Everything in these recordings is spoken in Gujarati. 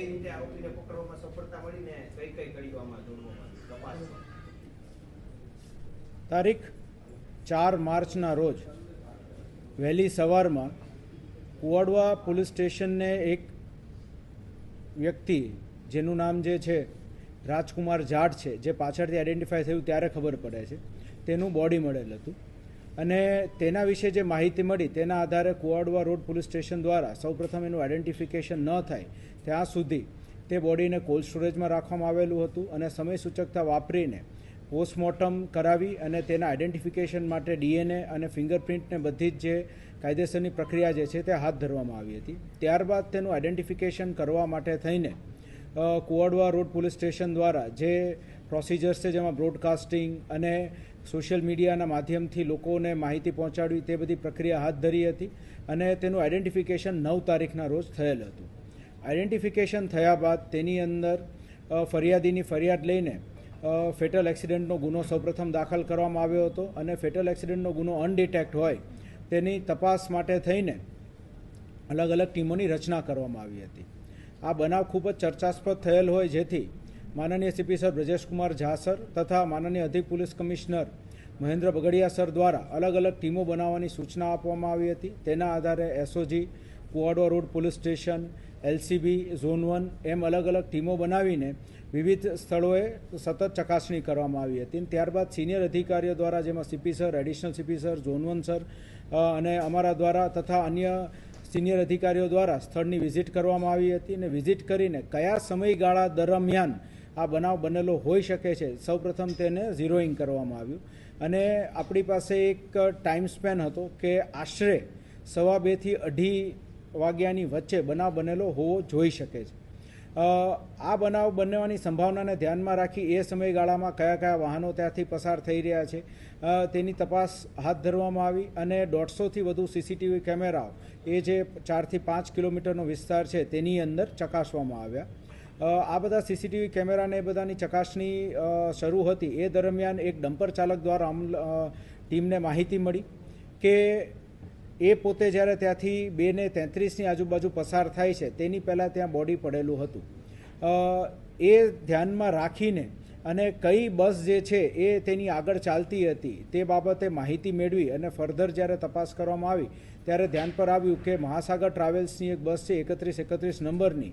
કઈ રીતે આરોપીને પકડવામાં સફળતા મળીને કઈ કઈ કડીઓમાં તપાસમાં તારીખ ચાર માર્ચના રોજ વહેલી સવારમાં કુવાડવા પોલીસ સ્ટેશનને એક વ્યક્તિ, જેનું નામ જે છે, રાજકુમાર જાટ છે, જે પાછળથી આઈડેન્ટિફાય થયું ત્યારે ખબર પડે છે. તેનું બોડી મળેલ હતું. અને તેના વિશે જે માહિતી મળી, તેના આધારે કુવાડવા રોડ પોલીસ સ્ટેશન દ્વારા સૌપ્રથમ એનું આઈડેન્ટિફિકેશન ન થાય ત્યાં સુધી તે બોડીને કોલ્ડ સ્ટોરેજમાં રાખવામાં આવેલું હતું અને સમય સૂચકતા વાપરીને પોસ્ટમોર્ટમ કરાવી અને તેના આઈડેન્ટિફિકેશન માટે ડીએનએ અને ફિંગરપ્રિન્ટને બધી જ જે કાયદેસરની પ્રક્રિયા જે છે તે હાથ ધરવામાં આવી હતી. ત્યારબાદ તેનું આઈડેન્ટિફિકેશન કરવા માટે થઈને કુવાડવા રોડ પોલીસ સ્ટેશન દ્વારા જે પ્રોસિજર્સ છે જેમાં બ્રોડકાસ્ટિંગ અને સોશિયલ મીડિયાના માધ્યમથી લોકોને માહિતી પહોંચાડવી તે બધી પ્રક્રિયા હાથ ધરી હતી અને તેનું આઈડેન્ટિફિકેશન નવ તારીખના રોજ થયેલ હતું. આઈડેન્ટિફિકેશન થયા બાદ તેની અંદર ફરિયાદીની ફરિયાદ લઈને ફેટલ એક્સિડન્ટનો ગુનો સૌપ્રથમ દાખલ કરવામાં આવ્યો હતો અને ફેટલ એક્સિડન્ટનો ગુનો અનડિટેક્ટ હોય તેની તપાસ માટે થઈને અલગ અલગ ટીમોની રચના કરવામાં આવી હતી. આ બનાવ ખૂબ જ ચર્ચાસ્પદ થયેલ હોય જેથી માનનીય CP sir Brajeshkumar Jha sir તથા માનનીય અધિક police commissioner Mahendra Bagadia sir દ્વારા અલગ અલગ ટીમો બનાવવાની સૂચના આપવામાં આવી હતી. તેના આધારે SOG Kuvadva road police station LCB zone one એમ અલગ અલગ ટીમો બનાવીને વિવિધ સ્થળોએ સતત ચકાસણી કરવામાં આવી હતી. ત્યારબાદ સિનિયર અધિકારીઓ દ્વારા, જેમાં CP sir, additional CP sir, zone one sir અને અમારા દ્વારા તથા અન્ય સિનિયર અધિકારીઓ દ્વારા સ્થળની વિઝિટ કરવામાં આવી હતી. અને વિઝિટ કરીને કયા સમયગાળા દરમિયાન આ બનાવ બનેલો હોઈ શકે છે. સૌપ્રથમ તેને ઝીરોઈંગ કરવામાં આવ્યું. અને આપણી પાસે એક ટાઈમ સ્પેન હતો કે આશરે સવા બેથી અઢી વાગ્યાની વચ્ચે બનાવ બનેલો હોવો જોઈ શકે છે. આ બનાવ બનવાની સંભાવનાને ધ્યાનમાં રાખી એ સમયગાળામાં કયા કયા વાહનો ત્યાંથી પસાર થઈ રહ્યા છે. તેની તપાસ હાથ ધરવામાં આવી અને દોઢસોથી વધુ સીસીટીવી કેમેરાઓ, એ જે ચારથી પાંચ કિલોમીટરનો વિસ્તાર છે, તેની અંદર ચકાસવામાં આવ્યા. આ બધા સીસીટીવી કેમેરાને એ બધાની ચકાસણી શરૂ હતી. એ દરમિયાન એક ડમ્પર ચાલક દ્વારા ટીમને માહિતી મળી કે એ પોતે જ્યારે ત્યાંથી બે ને તેત્રીસની આજુબાજુ પસાર થાય છે, તેની પહેલાં ત્યાં બોડી પડેલું હતું. એ ધ્યાનમાં રાખીને અને કઈ બસ જે છે એ તેની આગળ ચાલતી હતી, તે બાબતે માહિતી મેળવી અને ફર્ધર જ્યારે તપાસ કરવામાં આવી, ત્યારે ધ્યાન પર આવ્યું કે મહાસાગર ટ્રાવેલ્સની એક બસ છે એકત્રીસ એકત્રીસ નંબરની.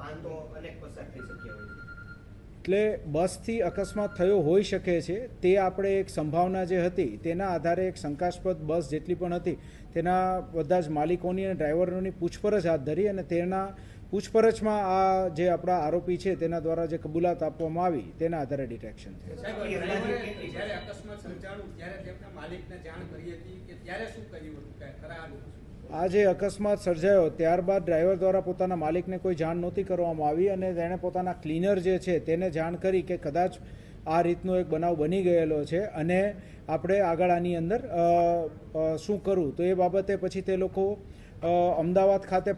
આવી તો વાહન તો અનેક પસાર થઈ શક્યા હોય છે. એટલે બસથી અકસ્માત થયો હોઈ શકે છે તે આપણે એક સંભાવના જે હતી તેના આધારે એક શંકાસ્પદ બસ જેટલી પણ હતી તેના બધા જ માલિકોની અને ડ્રાઈવરોની પૂછપરછ હાથ ધરી અને તેના પૂછપરછમાં આ જે આપણા આરોપી છે તેના દ્વારા જે કબૂલાત આપવામાં આવી તેના આધારે ડિટેક્શન થયું. આ જે અકસ્માત સર્જાયો. ત્યારબાદ ડ્રાઈવર દ્વારા પોતાના માલિકને કોઈ જાણ નહોતી કરવામાં આવી અને તેણે પોતાના ક્લીનર જે છે તેને જાણ કરી કે કદાચ આ રીતનો એક બનાવ બની ગયેલો છે અને આપણે આગળ આની અંદર શું કરવું? તો એ બાબતે પછી તે લોકો અમદાવાદ ખાતે